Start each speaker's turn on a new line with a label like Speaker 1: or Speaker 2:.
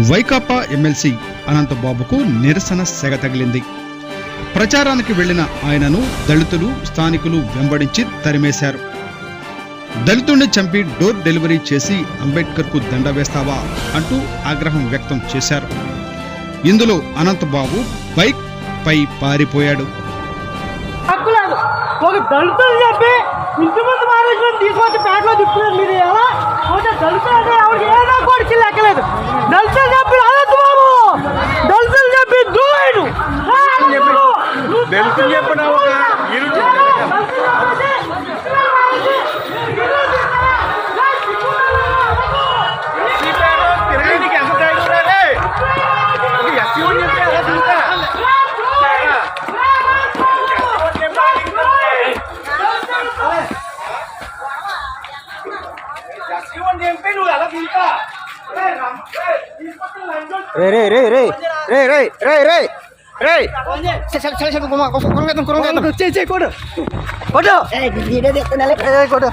Speaker 1: Vaikapa MLC అనంతబాబుకు నిరసన సెగ తగిలింది. ప్రచారానికి వెళ్ళిన ఆయనను దళితులు స్థానికులు వెంబడించి తరిమేశారు. దళితుణ్ణి చంపి డోర్ డెలివరీ చేసి అంబేద్కర్కు దండ వేస్తావా అంటూ ఆగ్రహం వ్యక్తం చేశారు. ఇందులో అనంతబాబు బైక్ పై పారిపోయాడు.
Speaker 2: ఒక దళితులు చెప్పి ఇంటి ముందు తీసుకొచ్చి పేటలో తిప్పుతున్నారు మీరు.
Speaker 3: రమ్మ- ఏయ్, తీసుకొచ్చి లంచం
Speaker 4: రే రే రే రే రే రే రే రే
Speaker 2: కొడు కొడు కొడు
Speaker 4: కొడు కొడు